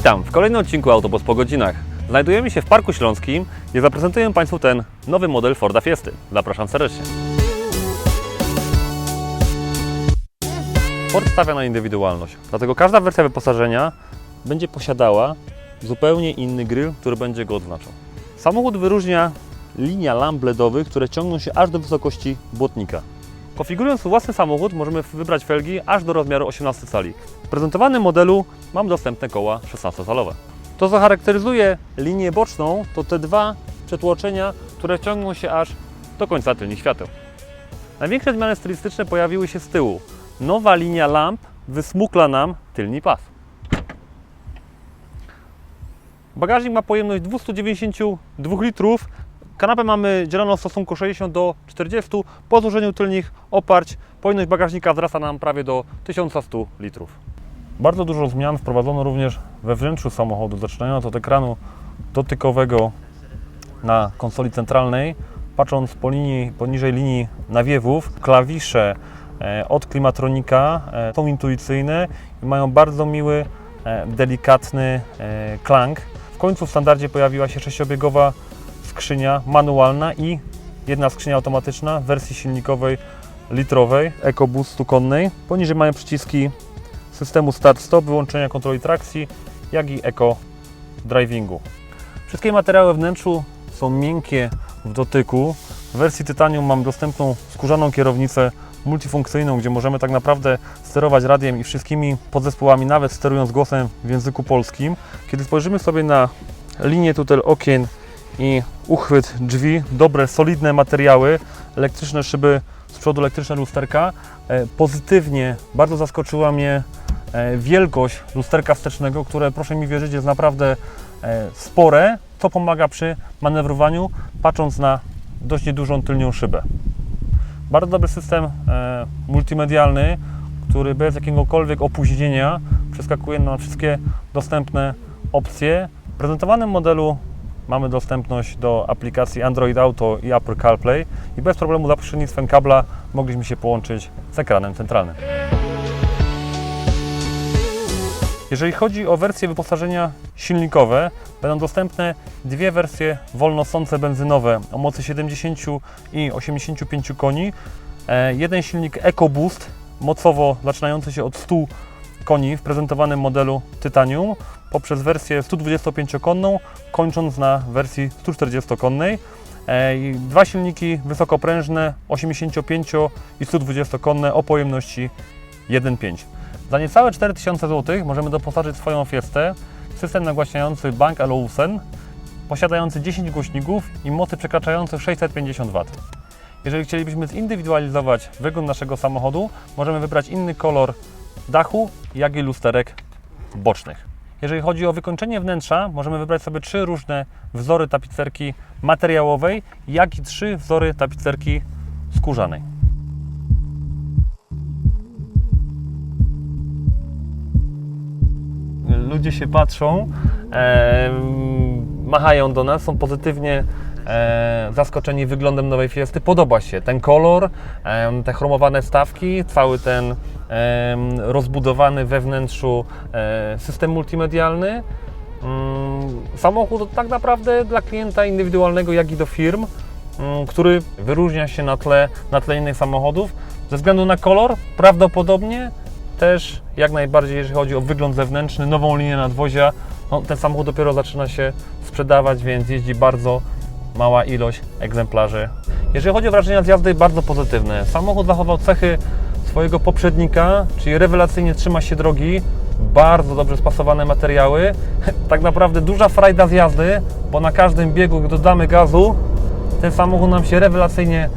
Witam w kolejnym odcinku Autobus po godzinach. Znajdujemy się w Parku Śląskim, gdzie zaprezentuję Państwu ten nowy model Forda Fiesty. Zapraszam serdecznie. Ford stawia na indywidualność, dlatego każda wersja wyposażenia będzie posiadała zupełnie inny grill, który będzie go odznaczał. Samochód wyróżnia linia lamp LEDowych, które ciągną się aż do wysokości błotnika. Konfigurując własny samochód możemy wybrać felgi aż do rozmiaru 18 cali. W prezentowanym modelu mam dostępne koła 16-calowe. To co charakteryzuje linię boczną to te dwa przetłoczenia, które ciągną się aż do końca tylnych świateł. Największe zmiany stylistyczne pojawiły się z tyłu. Nowa linia lamp wysmukla nam tylny pas. Bagażnik ma pojemność 292 litrów. Kanapę mamy dzieloną w stosunku 60 do 40. Po złożeniu tylnych oparć pojemność bagażnika wzrasta nam prawie do 1100 litrów. Bardzo dużo zmian wprowadzono również we wnętrzu samochodu, zaczynając od ekranu dotykowego na konsoli centralnej. Patrząc po linii, poniżej linii nawiewów, klawisze e, od klimatronika e, są intuicyjne i mają bardzo miły, e, delikatny klang. W końcu w standardzie pojawiła się sześciobiegowa skrzynia manualna i jedna skrzynia automatyczna w wersji silnikowej litrowej EcoBoostu konnej. Poniżej mają przyciski systemu start-stop, wyłączenia kontroli trakcji, jak i eco drivingu. Wszystkie materiały wnętrzu są miękkie w dotyku. W wersji Titanium mam dostępną skórzaną kierownicę multifunkcyjną, gdzie możemy tak naprawdę sterować radiem i wszystkimi podzespołami, nawet sterując głosem w języku polskim. Kiedy spojrzymy sobie na linię tutaj okien i uchwyt drzwi, dobre, solidne materiały, elektryczne szyby z przodu, elektryczne lusterka. E, Pozytywnie bardzo zaskoczyła mnie e, wielkość lusterka wstecznego, które proszę mi wierzyć jest naprawdę e, spore, co pomaga przy manewrowaniu, patrząc na dość niedużą tylnią szybę. Bardzo dobry system multimedialny, który bez jakiegokolwiek opóźnienia przeskakuje na wszystkie dostępne opcje. W prezentowanym modelu mamy dostępność do aplikacji Android Auto i Apple CarPlay i bez problemu za pośrednictwem kabla mogliśmy się połączyć z ekranem centralnym. Jeżeli chodzi o wersje wyposażenia silnikowe, będą dostępne dwie wersje wolnosące benzynowe o mocy 70 i 85 koni. E, Jeden silnik EcoBoost, mocowo zaczynający się od 100 koni w prezentowanym modelu Titanium, poprzez wersję 125-konną, kończąc na wersji 140-konnej. E, Dwa silniki wysokoprężne 85 i 120-konne o pojemności 1.5. Za niecałe 4000 zł możemy doposażyć swoją Fiestę system nagłaśniający Bank Olufsen, posiadający 10 głośników i mocy przekraczające 650 W. Jeżeli chcielibyśmy zindywidualizować wygląd naszego samochodu, możemy wybrać inny kolor dachu, jak i lusterek bocznych. Jeżeli chodzi o wykończenie wnętrza, możemy wybrać sobie trzy różne wzory tapicerki materiałowej, jak i trzy wzory tapicerki skórzanej. ludzie się patrzą, e, machają do nas, są pozytywnie e, zaskoczeni wyglądem nowej Fiesty. Podoba się ten kolor, e, te chromowane stawki, cały ten rozbudowany we wnętrzu e, system multimedialny. Mm, Samochód tak naprawdę dla klienta indywidualnego, jak i do firm, mm, który wyróżnia się na tle, na tle innych samochodów. Ze względu na kolor, prawdopodobnie też jak najbardziej, jeżeli chodzi o wygląd zewnętrzny, nową linię nadwozia, no, ten samochód dopiero zaczyna się sprzedawać, więc jeździ bardzo mała ilość egzemplarzy. Jeżeli chodzi o wrażenia z jazdy, bardzo pozytywne. Samochód zachował cechy swojego poprzednika, czyli rewelacyjnie trzyma się drogi, bardzo dobrze spasowane materiały. Tak naprawdę duża frajda z jazdy, bo na każdym biegu, gdy dodamy gazu, ten samochód nam się rewelacyjnie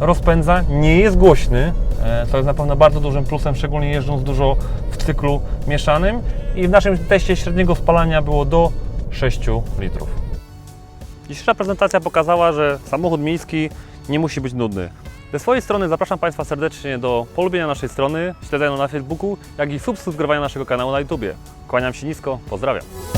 rozpędza, nie jest głośny, e, co jest na pewno bardzo dużym plusem, szczególnie jeżdżąc dużo w cyklu mieszanym i w naszym teście średniego spalania było do 6 litrów. Dzisiejsza prezentacja pokazała, że samochód miejski nie musi być nudny. Ze swojej strony zapraszam Państwa serdecznie do polubienia naszej strony, śledzenia na Facebooku, jak i subskrybowania naszego kanału na YouTube. Kłaniam się nisko, pozdrawiam.